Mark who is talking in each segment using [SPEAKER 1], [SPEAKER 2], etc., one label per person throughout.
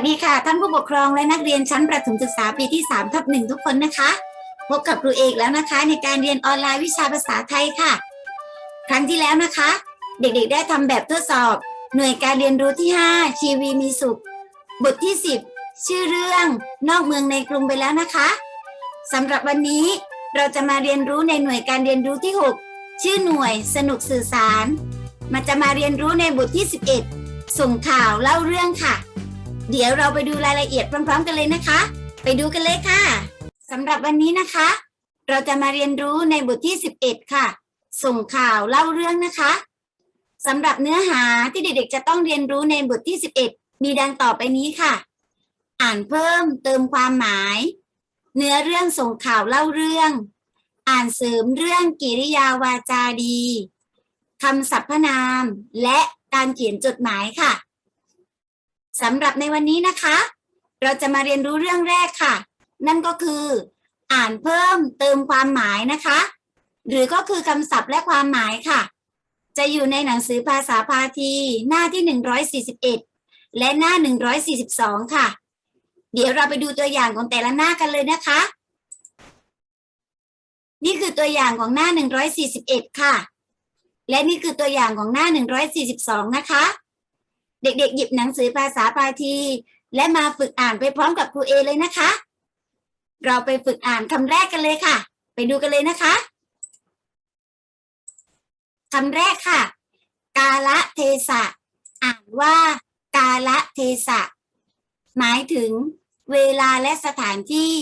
[SPEAKER 1] วัสดีค่ะ ท่านผู้ปกครองและนักเรียนชั้นประถมศึกษาปีที่3ทับหนึ่งทุกคนนะคะ พบกับครูเอกแล้วนะคะ ในการเรียนออนไลน์วิชาภาษาไทยค่ะ ครั้งที่แล้วนะคะ เด็กๆ ได้ทำแบบทดสอบ หน่วยการเรียนรู้ที่ 5 ชีวีมีสุข บทที่ 10 ชื่อเรื่องนอกเมืองในกรุงไปแล้วนะคะสำหรับวันนี้เราจะมาเรียนรู้ในหน่วยการเรียนรู้ที่ 6 ชื่อหน่วยสนุกสื่อสาร มันจะมาเรียนรู้ในบทที่ 11 ส่งข่าวเล่าเรื่องค่ะ เดี๋ยวเราไปดูรายละเอียดพร้อม ๆ กันเลยนะคะ ไปดูกันเลยค่ะสำหรับวันนี้นะคะ เราจะมาเรียนรู้ในบทที่ 11 ค่ะ ส่งข่าวเล่าเรื่องนะคะสำหรับเนื้อหาที่เด็กๆจะต้องเรียนรู้ในบทที่ 11 มีดังต่อไปนี้ค่ะ อ่านเพิ่มเติมความหมาย เนื้อเรื่องส่งข่าวเล่าเรื่อง อ่านเสริมเรื่องกิริยาวาจาดีคำสรรพนาม และการเขียนจดหมายค่ะ สำหรับในวันนี้นะคะ เราจะมาเรียนรู้เรื่องแรกค่ะ นั่นก็คือ อ่านเพิ่มเติมความหมายนะคะ หรือก็คือคำศัพท์และความหมายค่ะ จะอยู่ในหนังสือภาษาพาทีหน้าที่ 141 และหน้า 142 ค่ะ เดี๋ยวเราไปดูตัวอย่างของแต่ละหน้ากันเลยนะคะ นี่คือตัวอย่างของหน้า 141 ค่ะ และนี่คือตัวอย่างของหน้า 142 นะคะ เด็กๆ หยิบหนังสือภาษาพาที และมาฝึกอ่านไปพร้อมกับครูเอเลยนะคะ เราไปฝึกอ่านคำแรกกันเลยค่ะ ไปดูกันเลยนะคะคำแรกค่ะ กาละเทศะ อ่านว่า กาละเทศะ หมายถึง เวลาและสถานที่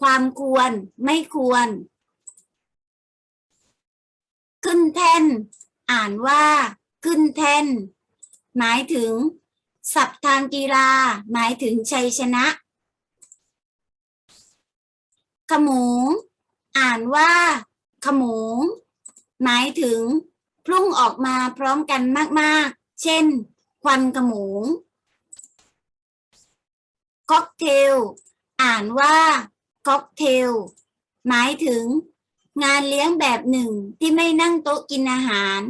[SPEAKER 1] ความควรไม่ควร ขึ้นแท่น อ่านว่า ขึ้นแท่น หมายถึงศัพท์ทางกีฬา หมายถึงชัยชนะขโมงอ่านว่าขโมงหมายถึงพรุ่งออกมาพร้อมกันมาก ๆ เช่น ควันขโมงค็อกเทล อ่านว่า ค็อกเทล หมายถึง งานเลี้ยงแบบหนึ่งที่ไม่นั่งโต๊ะกินอาหาร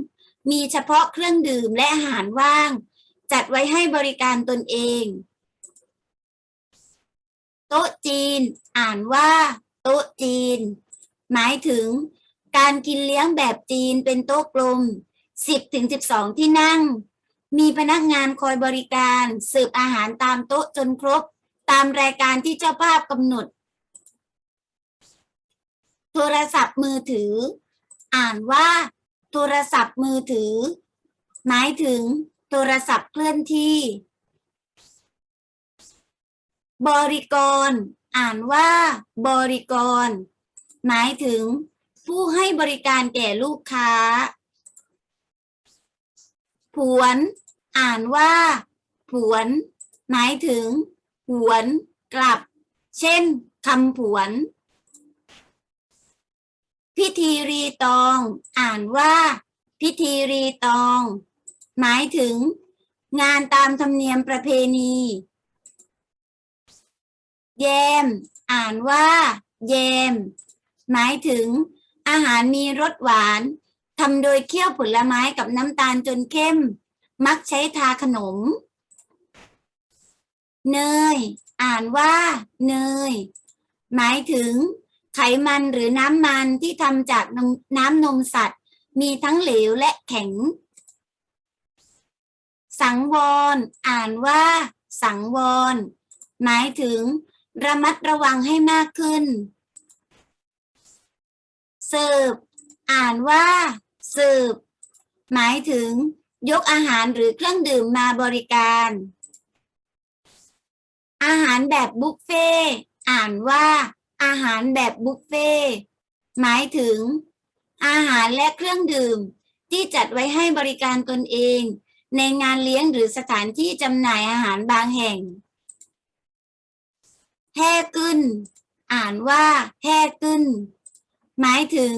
[SPEAKER 1] มีเฉพาะเครื่องดื่มและอาหารว่าง จัดไว้ให้บริการตนเอง โต๊ะจีน อ่านว่า โต๊ะจีน หมายถึง การกินเลี้ยงแบบจีนเป็นโต๊ะกลม 10ถึง12 ที่นั่ง มีพนักงานคอยบริการเสิร์ฟอาหารตามโต๊ะจนครบ ตามรายการที่เจ้าภาพกำหนด โทรศัพท์มือถือ อ่านว่า โทรศัพท์มือถือ หมายถึงโทรศัพท์เคลื่อนที่ บริกร อ่านว่า บริกร หมายถึง ผู้ให้บริการแก่ลูกค้า ผวน อ่านว่า ผวน หมายถึง ผวนกลับ เช่นคำผวน พิธีรีตอง อ่านว่าพิธีรีตอง หมายถึง งานตามธรรมเนียมประเพณีแยม อ่านว่าแยม หมายถึง อาหารมีรสหวานทำโดยเคี่ยวผลไม้กับน้ำตาลจนเข้ม มักใช้ทาขนม เนย อ่านว่า เนย หมายถึง ไขมันหรือน้ำมันที่ทำจากน้ำนมสัตว์ มีทั้งเหลวและแข็ง สังวร อ่านว่า สังวร หมายถึง ระมัดระวังให้มากขึ้นเสิร์ฟอ่านว่าเสิร์ฟหมายถึง ยกอาหารหรือเครื่องดื่มมาบริการ อาหารแบบบุฟเฟ่อ่านว่า อาหารแบบบุฟเฟ่ต์หมายถึง อาหารและเครื่องดื่ม ที่จัดไว้ให้บริการตนเอง ในงานเลี้ยงหรือสถานที่จำหน่ายอาหารบางแห่งแห่กึนอ่านว่าแห่กึนหมายถึง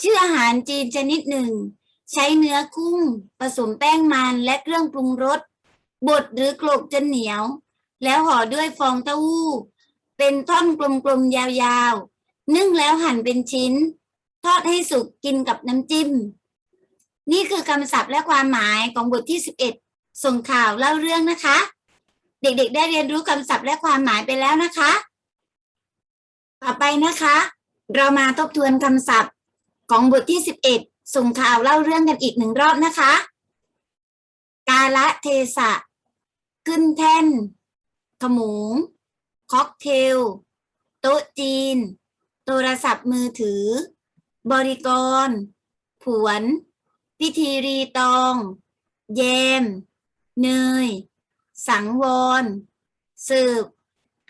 [SPEAKER 1] ชื่ออาหารจีนชนิดหนึ่ง ใช้เนื้อกุ้ง ผสมแป้งมันและเครื่องปรุงรสบดหรือโขลกจนเหนียว แล้วห่อด้วยฟองเต้าหู้ เป็นท่อนกลมๆยาวๆ นึ่งแล้วหั่นเป็นชิ้น ทอดให้สุกกินกับน้ำจิ้ม นี่คือคำศัพท์และความหมายของบทที่ 11 ส่งข่าวเล่าเรื่องนะคะ เด็กๆ ได้เรียนรู้คำศัพท์และความหมายไปแล้วนะคะ ต่อไปนะคะ เรามาทบทวนคำศัพท์ของบทที่ 11 ส่งข่าวเล่าเรื่องกันอีกหนึ่งรอบนะคะ กาละเทศะ ขึ้นแท่น ขมูง ค็อกเทล โต๊ะจีน โทรศัพท์มือถือ บริกร ผวน พิธีรีตองแยม เนย สังวร สืบ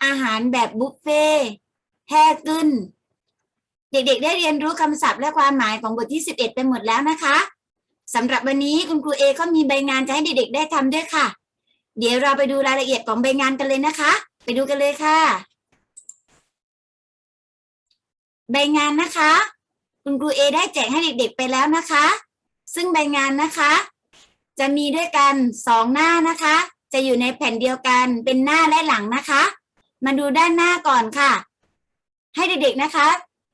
[SPEAKER 1] อาหารแบบบุฟเฟ่ต์แห่กึ้น เด็กๆ ได้เรียนรู้คำศัพท์และความหมายของบทที่ 11 ไปหมดแล้วนะคะสำหรับวันนี้คุณครูเอก็มีใบงานจะให้เด็กๆ ได้ทำด้วยค่ะ เดี๋ยวเราไปดูรายละเอียดของใบงานกันเลยนะคะ ไปดูกันเลยค่ะ ใบงานนะคะ คุณครูเอได้แจกให้เด็กๆไปแล้วนะคะ ซึ่งใบงานนะคะ จะมีด้วยกันสองหน้านะคะ จะอยู่ในแผ่นเดียวกันเป็นหน้าและหลังนะคะ มาดูด้านหน้าก่อนค่ะ ให้เด็กๆนะคะ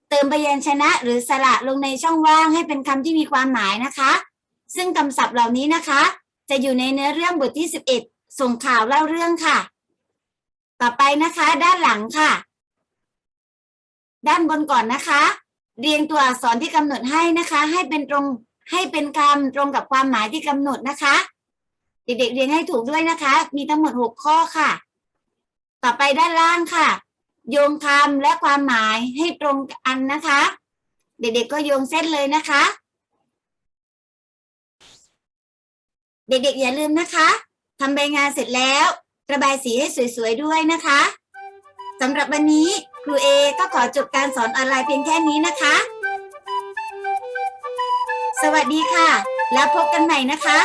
[SPEAKER 1] เติมพยัญชนะหรือสระลงในช่องว่างให้เป็นคำที่มีความหมายนะคะ ซึ่งคำศัพท์เหล่านี้นะคะ จะอยู่ในเนื้อเรื่องบทที่ 11 ส่งข่าวเล่าเรื่องค่ะ ต่อไปนะคะ ด้านหลังค่ะ ด้านบนก่อนนะคะ เรียงตัวอักษรที่กำหนดให้นะคะ ให้เป็นตรงให้เป็นคำตรงกับความหมายที่กำหนดนะคะ เด็กๆเรียนให้ถูกด้วยนะคะ มีทั้งหมด6ข้อค่ะ ต่อไปด้านล่างค่ะ โยงคำและความหมายให้ตรงกันนะคะ เด็กๆก็โยงเส้นเลยนะคะ เด็กๆอย่าลืมนะคะทำใบงานเสร็จแล้ว ระบายสีให้สวยๆด้วยนะคะสำหรับวันนี้ครูเอก็ขอจบการสอนออนไลน์เพียงแค่นี้นะคะ สวัสดีค่ะ แล้วพบกันใหม่นะคะ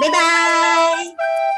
[SPEAKER 1] บ๊ายบาย